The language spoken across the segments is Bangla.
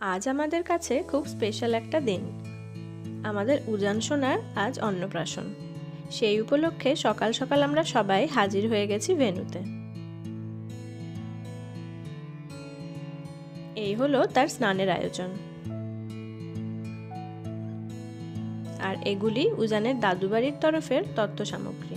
আজ আমাদের কাছে খুব স্পেশাল একটা দিন। আমাদের উজান সোনার আজ অন্নপ্রাশন। সেই উপলক্ষে সকাল সকাল আমরা সবাই হাজির হয়ে গেছি ভেনুতে। এই হলো তার স্নানের আয়োজন। আর এগুলি উজানের দাদুবাড়ির তরফের তত্ত্ব সামগ্রী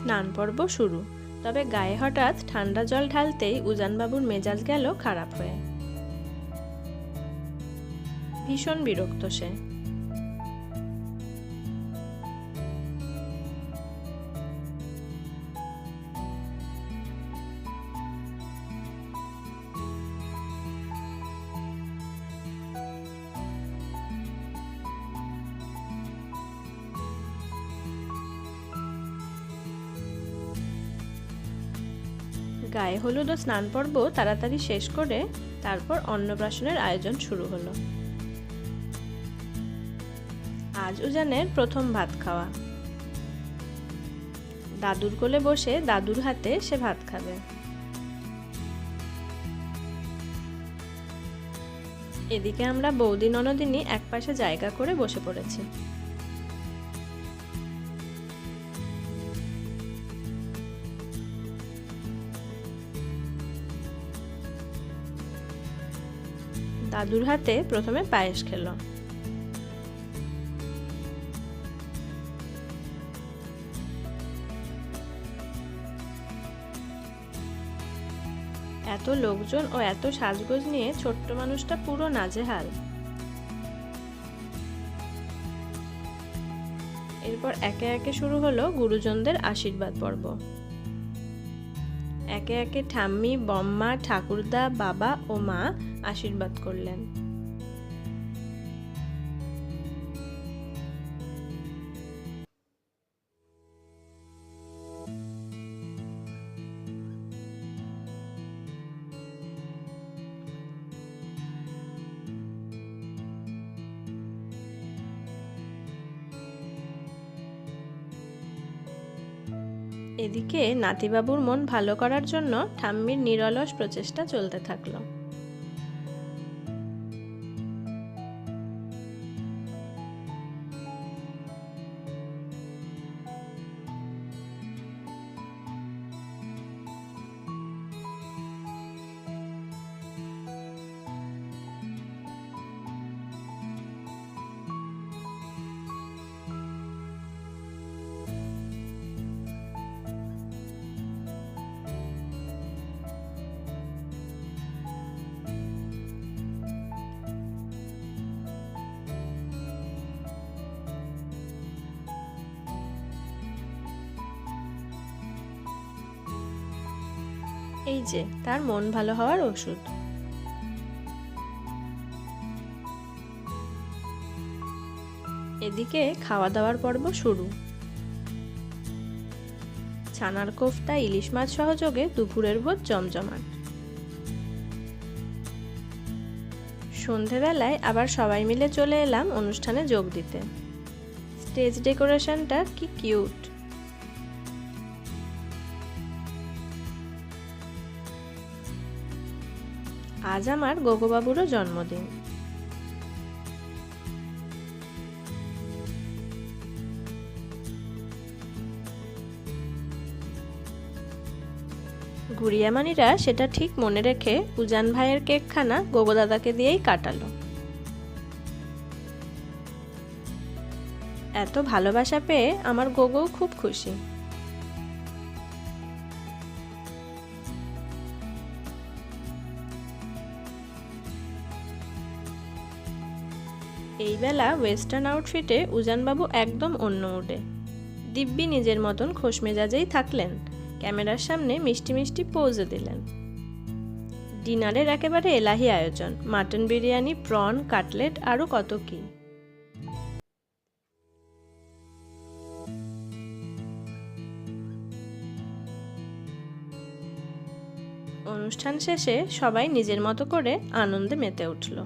স্নান পর্ব শুরু। তবে গায়ে হঠাৎ ঠান্ডা জল ঢালতেই উজানবাবুর মেজাজ গেল খারাপ হয়ে। ভীষণ বিরক্ত সে। গায়ে হলুদ ও স্নান পর্ব তাড়াতাড়ি শেষ করে তারপর অন্নপ্রাশনের আয়োজন শুরু হলো। আজ উজানের প্রথম ভাত খাওয়া। দাদুর কোলে বসে দাদুর হাতে সে ভাত খাবে। এদিকে আমরা বৌদি ননদিনী একপাশে জায়গা করে বসে পড়েছি। দাদুর হাতে প্রথমে পায়েস খেলো। এত লোকজন ও এত সাজগোজ নিয়ে ছোট্ট মানুষটা পুরো নাজেহাল। এরপর একে একে শুরু হলো গুরুজনদের আশীর্বাদ পর্ব। একে একে ঠাম্মি বম্মা ঠাকুরদা বাবা ও মা আশীর্বাদ করলেন। এদিকে নাতিবাবুর মন ভালো করার জন্য ঠাম্মির নিরলস প্রচেষ্টা চলতে থাকল। এই যে, তার মন ভালো হওয়ার ওষুধ। এদিকে খাওয়া দাওয়ার পর্ব শুরু। ছানার কোফতা, ইলিশ মাছ সহযোগে দুপুরের ভোজ জমজমাট। সন্ধেবেলায় আবার সবাই মিলে চলে এলাম অনুষ্ঠানে যোগ দিতে। স্টেজ ডেকোরেশনটা কি কিউট। আজ আমার গোগোবাবুরও জন্মদিন। গুড়িয়ামানিরা সেটা ঠিক মনে রেখে উজান ভাইয়ের কেকখানা গোগোদাদাকে দিয়েই কাটালো। এত ভালোবাসা পেয়ে আমার গোগো খুব খুশি। এই বেলা ওয়েস্টার্ন আউটফিটে উজানবাবু একদম অন্য উডে দিব্যি নিজের মতন খোশ মেজাজেই থাকলেন। ক্যামেরার সামনে মিষ্টি মিষ্টি পোজও দিলেন। ডিনারের একেবারে এলাহি আয়োজন। মাটন বিরিয়ানি প্রন কাটলেট আরও কত কী। অনুষ্ঠান শেষে সবাই নিজের মতো করে আনন্দে মেতে উঠল।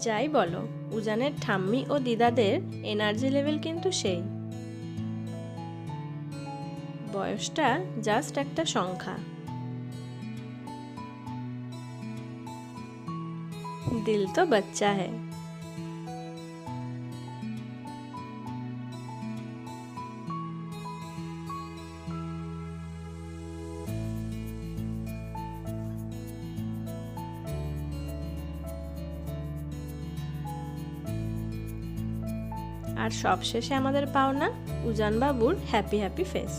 যাই বলো, উজানের ঠাম্মি ও দিদাদের এনার্জি লেভেল কিন্তু সেই। বয়সটা জাস্ট একটা সংখ্যা। দিল তো বাচ্চা হ্যায় আর সবশেষে আমাদের পাওনা উজান বাবুর হ্যাপি হ্যাপি ফেস